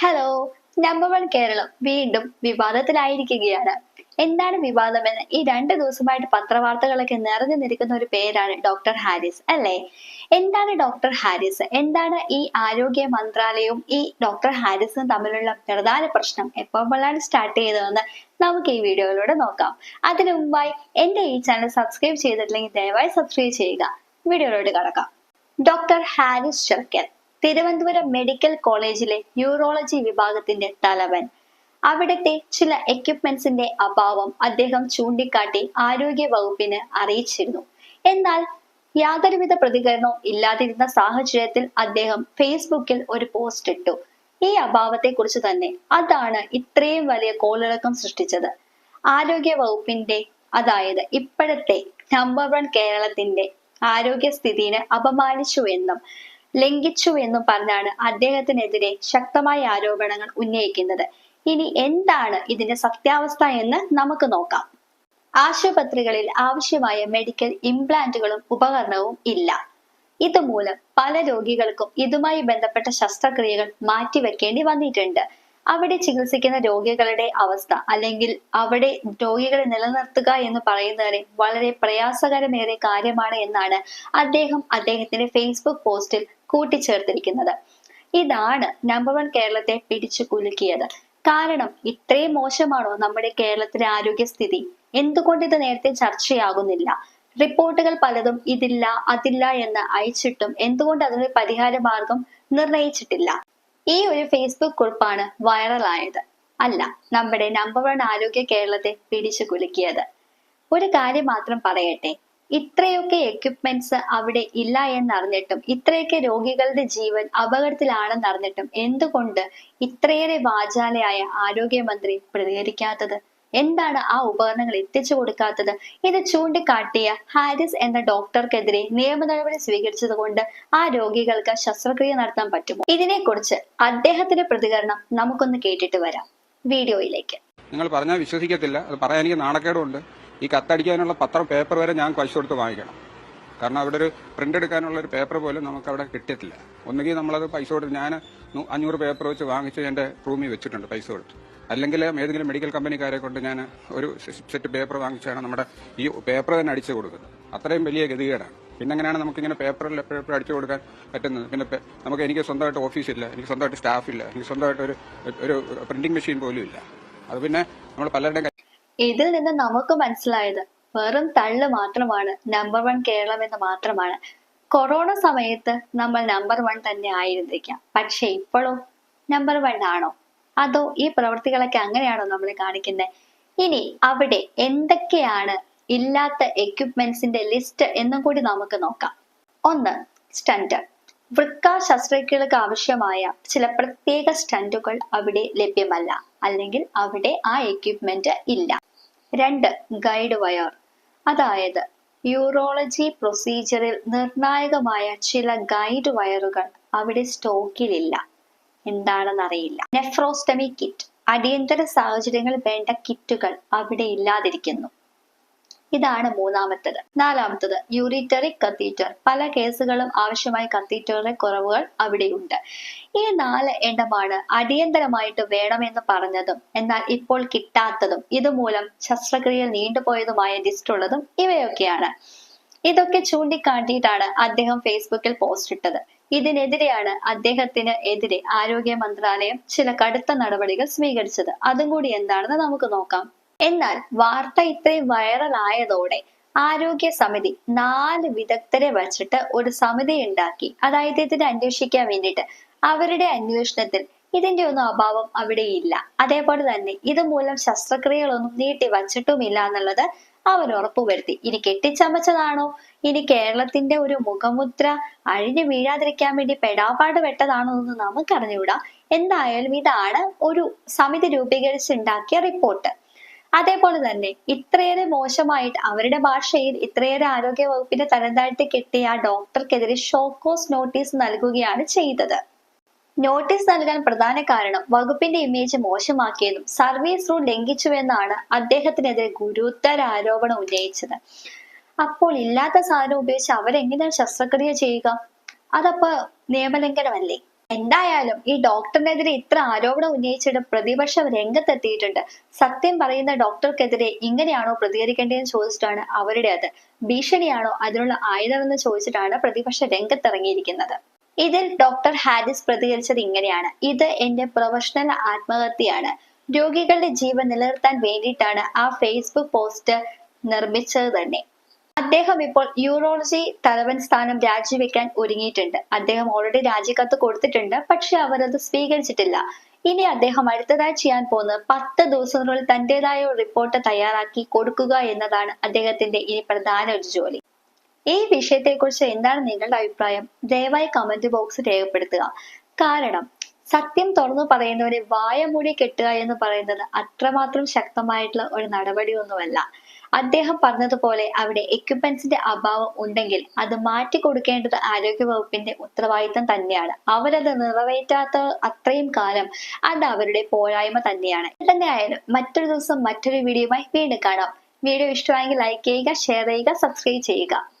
Hello number one Keralam വീണ്ടും വിവാദത്തിലായിരിക്കുകയാണ്. എന്താണ് വിവാദമെന്ന് ഈ രണ്ട് ദിവസമായിട്ട് പത്രവാർത്തകളൊക്കെ നിറഞ്ഞു നിൽക്കുന്ന ഒരു പേരാണ് ഡോക്ടർ ഹാരിസ് അല്ലേ? എന്താണ് ഡോക്ടർ ഹാരിസ്? എന്താണ് ഈ ആരോഗ്യ മന്ത്രാലയവും ഈ ഡോക്ടർ ഹാരിസും തമ്മിലുള്ള പ്രധാന പ്രശ്നം? എപ്പോഴാണ് സ്റ്റാർട്ട് ചെയ്തതെന്ന് നമുക്ക് ഈ വീഡിയോയിലൂടെ നോക്കാം. അതിനു മുമ്പായി എന്റെ ഈ ചാനൽ സബ്സ്ക്രൈബ് ചെയ്തിട്ടില്ലെങ്കിൽ ദയവായി സബ്സ്ക്രൈബ് ചെയ്യുക. വീഡിയോയിലോട്ട് കടക്കാം. ഡോക്ടർ ഹാരിസ് ഷർക്കൽ തിരുവനന്തപുരം മെഡിക്കൽ കോളേജിലെ യൂറോളജി വിഭാഗത്തിന്റെ തലവൻ. അവിടുത്തെ ചില എക്യുപ്മെന്റ്സിന്റെ അഭാവം അദ്ദേഹം ചൂണ്ടിക്കാട്ടി ആരോഗ്യ വകുപ്പിന് അറിയിച്ചിരുന്നു. എന്നാൽ യാതൊരുവിധ പ്രതികരണവും ഇല്ലാതിരുന്ന സാഹചര്യത്തിൽ അദ്ദേഹം ഫേസ്ബുക്കിൽ ഒരു പോസ്റ്റ് ഇട്ടു. ഈ അഭാവത്തെ കുറിച്ച് തന്നെ അതാണ് ഇത്രയും വലിയ കോളിളക്കം സൃഷ്ടിച്ചത്. ആരോഗ്യ വകുപ്പിന്റെ അതായത് ഇപ്പോഴത്തെ നമ്പർ വൺ കേരളത്തിന്റെ ആരോഗ്യ സ്ഥിതിയെ അപമാനിച്ചു എന്നും ലംഘിച്ചു എന്ന് പറഞ്ഞാണ് അദ്ദേഹത്തിനെതിരെ ശക്തമായ ആരോപണങ്ങൾ ഉന്നയിക്കുന്നത്. ഇനി എന്താണ് ഇതിന്റെ സത്യാവസ്ഥ എന്ന് നമുക്ക് നോക്കാം. ആശുപത്രികളിൽ ആവശ്യമായ മെഡിക്കൽ ഇംപ്ലാന്റുകളും ഉപകരണവും ഇല്ല. ഇതുമൂലം പല രോഗികൾക്കും ഇതുമായി ബന്ധപ്പെട്ട ശസ്ത്രക്രിയകൾ മാറ്റിവെക്കേണ്ടി വന്നിട്ടുണ്ട്. അവിടെ ചികിത്സിക്കുന്ന രോഗികളുടെ അവസ്ഥ അല്ലെങ്കിൽ അവിടെ രോഗികളെ നിലനിർത്തുക എന്ന് പറയുന്നതിന് വളരെ പ്രയാസകരമേറിയ കാര്യമാണ് എന്നാണ് അദ്ദേഹം അദ്ദേഹത്തിന്റെ ഫേസ്ബുക്ക് പോസ്റ്റിൽ കൂട്ടിച്ചേർത്തിരിക്കുന്നത്. ഇതാണ് നമ്പർ വൺ കേരളത്തെ പിടിച്ചു കുലുക്കിയത്. കാരണം ഇത്രയും മോശമാണോ നമ്മുടെ കേരളത്തിലെ ആരോഗ്യസ്ഥിതി? എന്തുകൊണ്ട് ഇത് നേരത്തെ ചർച്ചയാകുന്നില്ല? റിപ്പോർട്ടുകൾ പലതും ഇതില്ല അതില്ല എന്ന് അയച്ചിട്ടും എന്തുകൊണ്ട് അതിനൊരു പരിഹാര മാർഗം നിർണയിച്ചിട്ടില്ല? ഈ ഒരു ഫേസ്ബുക്ക് കുറിപ്പാണ് വൈറലായത് അല്ല നമ്മുടെ നമ്പർ വൺ ആരോഗ്യ കേരളത്തെ പിടിച്ചു കുലുക്കിയത്. ഒരു കാര്യം മാത്രം പറയട്ടെ. ഇത്രയൊക്കെ എക്യുപ്മെന്റ്സ് അവിടെ ഇല്ല എന്നറിഞ്ഞിട്ടും ഇത്രയൊക്കെ രോഗികളുടെ ജീവൻ അപകടത്തിലാണെന്നറിഞ്ഞിട്ടും എന്തുകൊണ്ട് ഇത്രയേറെ വാചാലയായ ആരോഗ്യമന്ത്രി പ്രതികരിക്കാത്തത്? എന്താണ് ആ ഉപകരണങ്ങൾ എത്തിച്ചു കൊടുക്കാത്തത്? ഇത് ചൂണ്ടിക്കാട്ടിയ ഹാരിസ് എന്ന ഡോക്ടർക്കെതിരെ നിയമ നടപടി സ്വീകരിച്ചത് കൊണ്ട് ആ രോഗികൾക്ക് ശസ്ത്രക്രിയ നടത്താൻ പറ്റുമോ? ഇതിനെക്കുറിച്ച് അദ്ദേഹത്തിന്റെ പ്രതികരണം നമുക്കൊന്ന് കേട്ടിട്ട് വരാം. വീഡിയോയിലേക്ക്. നിങ്ങൾ പറഞ്ഞാൽ വിശ്വസിക്കത്തില്ല. അത് പറയാൻ എനിക്ക് നാണക്കേടുണ്ട് ഈ കത്തടിക്കാനുള്ള പത്രം പേപ്പർ വരെ ഞാൻ പൈസ കൊടുത്ത് വാങ്ങിക്കണം. കാരണം അവിടെ ഒരു പ്രിന്റ് എടുക്കാനുള്ള ഒരു പേപ്പർ പോലും നമുക്ക് അവിടെ കിട്ടിയിട്ടില്ല. ഒന്നുകിൽ നമ്മളത് പൈസ കൊടുത്ത് ഞാൻ അഞ്ഞൂറ് പേപ്പർ വെച്ച് വാങ്ങിച്ച് എന്റെ റൂമിൽ വെച്ചിട്ടുണ്ട് പൈസ കൊടുത്ത്. അല്ലെങ്കിൽ ഏതെങ്കിലും മെഡിക്കൽ കമ്പനിക്കാരെ കൊണ്ട് ഞാൻ ഒരു സെറ്റ് പേപ്പർ വാങ്ങിച്ചാണ് നമ്മുടെ ഈ പേപ്പർ തന്നെ അടിച്ചു കൊടുക്കുന്നത്. അത്രയും വലിയ ഗതികേടാണ്. പിന്നെ എങ്ങനെയാണ് നമുക്കിങ്ങനെ പേപ്പറിൽ എപ്പോഴും അടിച്ചു കൊടുക്കാൻ പറ്റുന്നത്? പിന്നെ നമുക്ക് എനിക്ക് സ്വന്തമായിട്ട് ഓഫീസില്ല എനിക്ക് സ്വന്തമായിട്ട് സ്റ്റാഫില്ല എനിക്ക് സ്വന്തമായിട്ട് ഒരു ഒരു പ്രിന്റിംഗ് മെഷീൻ പോലും ഇല്ല. അത് പിന്നെ നമ്മൾ പലരുടെയും ഇതിൽ നിന്ന് നമുക്ക് മനസ്സിലായത് വെറും തള്ളു മാത്രമാണ് നമ്പർ വൺ കേരളം എന്ന് മാത്രമാണ്. കൊറോണ സമയത്ത് നമ്മൾ നമ്പർ വൺ തന്നെ ആയിരുന്നിരിക്കാം. പക്ഷെ ഇപ്പോഴോ നമ്പർ വൺ ആണോ? അതോ ഈ പ്രവൃത്തികളൊക്കെ അങ്ങനെയാണോ നമ്മൾ കാണിക്കുന്നത് ഇനി അവിടെ എന്തൊക്കെയാണ് ഇല്ലാത്ത എക്യുപ്മെന്റ്സിന്റെ ലിസ്റ്റ് എന്നും കൂടി നമുക്ക് നോക്കാം. ഒന്ന് സ്റ്റണ്ട് വൃക്ക ശസ്ത്രക്രിയകൾക്ക് ആവശ്യമായ ചില പ്രത്യേക സ്റ്റണ്ടുകൾ അവിടെ ലഭ്യമല്ല. അല്ലെങ്കിൽ അവിടെ ആ എക്യുപ്മെന്റ് ഇല്ല. രണ്ട് ഗൈഡ് വയർ അതായത് യൂറോളജി പ്രൊസീജിയറിൽ നിർണായകമായ ചില ഗൈഡ് വയറുകൾ അവിടെ സ്റ്റോക്കിലില്ല എന്താണെന്നറിയില്ല. നെഫ്രോസ്റ്റമി കിറ്റ് അടിയന്തര സാഹചര്യങ്ങൾ വേണ്ട കിറ്റുകൾ അവിടെ ഇല്ലാതിരിക്കുന്നു. ഇതാണ് മൂന്നാമത്തത്. നാലാമത്തത് യൂറിറ്ററി കത്തീറ്റർ പല കേസുകളും ആവശ്യമായ കത്തീറ്ററിലെ കുറവുകൾ അവിടെയുണ്ട്. ഈ നാല് എണ്ണമാണ് അടിയന്തരമായിട്ട് വേണമെന്ന് പറഞ്ഞതും എന്നാൽ ഇപ്പോൾ കിട്ടാത്തതും ഇതുമൂലം ശസ്ത്രക്രിയ നീണ്ടുപോയതുമായ ലിസ്റ്റ് ഉള്ളതും ഇവയൊക്കെയാണ്. ഇതൊക്കെ ചൂണ്ടിക്കാട്ടിയിട്ടാണ് അദ്ദേഹം ഫേസ്ബുക്കിൽ പോസ്റ്റ് ഇട്ടത്. ഇതിനെതിരെയാണ് അദ്ദേഹത്തിന് എതിരെ ആരോഗ്യ മന്ത്രാലയം ചില കടുത്ത നടപടികൾ സ്വീകരിച്ചത്. അതും കൂടി എന്താണെന്ന് നമുക്ക് നോക്കാം. എന്നാൽ വാർത്ത ഇത്രയും വൈറലായതോടെ ആരോഗ്യ സമിതി നാല് വിദഗ്ധരെ വച്ചിട്ട് ഒരു സമിതി ഉണ്ടാക്കി. അതായത് ഇതിനെ അന്വേഷിക്കാൻ വേണ്ടിയിട്ട്. അവരുടെ അന്വേഷണത്തിൽ ഇതിന്റെ ഒന്നും അഭാവം അവിടെ ഇല്ല. അതേപോലെ തന്നെ ഇതുമൂലം ശസ്ത്രക്രിയകളൊന്നും നീട്ടി വച്ചിട്ടുമില്ല എന്നുള്ളത് അവർ ഉറപ്പുവരുത്തി ഇനി കെട്ടിച്ചമച്ചതാണോ? ഇനി കേരളത്തിന്റെ ഒരു മുഖമുദ്ര അഴിഞ്ഞു വീഴാതിരിക്കാൻ വേണ്ടി പെടാപാട് വെട്ടതാണോ എന്ന് നമുക്ക് അറിഞ്ഞുകൂടാ എന്തായാലും ഇതാണ് ഒരു സമിതി രൂപീകരിച്ചുണ്ടാക്കിയ റിപ്പോർട്ട്. അതേപോലെ തന്നെ ഇത്രയേറെ മോശമായിട്ട് അവരുടെ ഭാഷയിൽ ഇത്രയേറെ ആരോഗ്യ വകുപ്പിന്റെ തരംതാഴ്ത്തി കെട്ടിയ ആ ഡോക്ടർക്കെതിരെ ഷോക്കോസ് നോട്ടീസ് നൽകുകയാണ് ചെയ്തത്. നോട്ടീസ് നൽകാൻ പ്രധാന കാരണം വകുപ്പിന്റെ ഇമേജ് മോശമാക്കിയതും സർവീസ് റൂൾ ലംഘിച്ചുവെന്നാണ് അദ്ദേഹത്തിനെതിരെ ഗുരുതര ആരോപണം ഉന്നയിച്ചത്. അപ്പോൾ ഇല്ലാത്ത സാധനം ഉപയോഗിച്ച് അവരെങ്ങനെയാണ് ശസ്ത്രക്രിയ ചെയ്യുക? അതപ്പോ നിയമലംഘനമല്ലേ? എന്തായാലും ഈ ഡോക്ടറിനെതിരെ ഇത്ര ആരോപണം ഉന്നയിച്ചിട്ട് പ്രതിപക്ഷം രംഗത്തെത്തിയിട്ടുണ്ട്. സത്യം പറയുന്ന ഡോക്ടർക്കെതിരെ ഇങ്ങനെയാണോ പ്രതികരിക്കേണ്ടതെന്ന് ചോദിച്ചിട്ടാണ് അവരുടെ അത്. ഭീഷണിയാണോ അതിനുള്ള ആയുധമെന്ന് ചോദിച്ചിട്ടാണ് പ്രതിപക്ഷം രംഗത്തിറങ്ങിയിരിക്കുന്നത്. ഇതിൽ ഡോക്ടർ ഹാരിസ് പ്രതികരിച്ചത് ഇങ്ങനെയാണ്. ഇത് എന്റെ പ്രൊഫഷണൽ ആത്മഹത്യയാണ്. രോഗികളുടെ ജീവൻ നിലനിർത്താൻ വേണ്ടിയിട്ടാണ് ആ ഫേസ്ബുക്ക് പോസ്റ്റ് നിർമ്മിച്ചത് തന്നെ. അദ്ദേഹം ഇപ്പോൾ യൂറോളജി തലവൻ സ്ഥാനം രാജിവെക്കാൻ ഒരുങ്ങിയിട്ടുണ്ട്. അദ്ദേഹം ഓൾറെഡി രാജിക്കത്ത് കൊടുത്തിട്ടുണ്ട് പക്ഷെ അവർ അത് സ്വീകരിച്ചിട്ടില്ല. ഇനി അദ്ദേഹം അടുത്തതായി ചെയ്യാൻ പോകുന്നത് പത്ത് ദിവസത്തിനുള്ളിൽ തന്റേതായ റിപ്പോർട്ട് തയ്യാറാക്കി കൊടുക്കുക എന്നതാണ് അദ്ദേഹത്തിന്റെ ഇനി പ്രധാന ഒരു ജോലി. ഈ വിഷയത്തെക്കുറിച്ച് എന്താണ് നിങ്ങളുടെ അഭിപ്രായം? ദയവായി കമന്റ് ബോക്സ് രേഖപ്പെടുത്തുക. കാരണം സത്യം തുറന്നു പറയുന്നവരെ വായ മൂടി കെട്ടുക എന്ന് പറയുന്നത് അത്രമാത്രം ശക്തമായിട്ടുള്ള ഒരു നടപടിയൊന്നുമല്ല. അദ്ദേഹം പറഞ്ഞതുപോലെ അവിടെ എക്യുപ്മെന്റ്സിന്റെ അഭാവം ഉണ്ടെങ്കിൽ അത് മാറ്റി കൊടുക്കേണ്ടത് ആരോഗ്യ വകുപ്പിന്റെ ഉത്തരവാദിത്തം തന്നെയാണ്. അവരത് നിറവേറ്റാത്ത അത്രയും കാലം അത് അവരുടെ പോരായ്മ തന്നെയാണ്. തന്നെയായാലും മറ്റൊരു ദിവസം മറ്റൊരു വീഡിയോയുമായി വീണ്ടും കാണാം. വീഡിയോ ഇഷ്ടമായെങ്കിൽ ലൈക്ക് ചെയ്യുക ഷെയർ ചെയ്യുക സബ്സ്ക്രൈബ് ചെയ്യുക.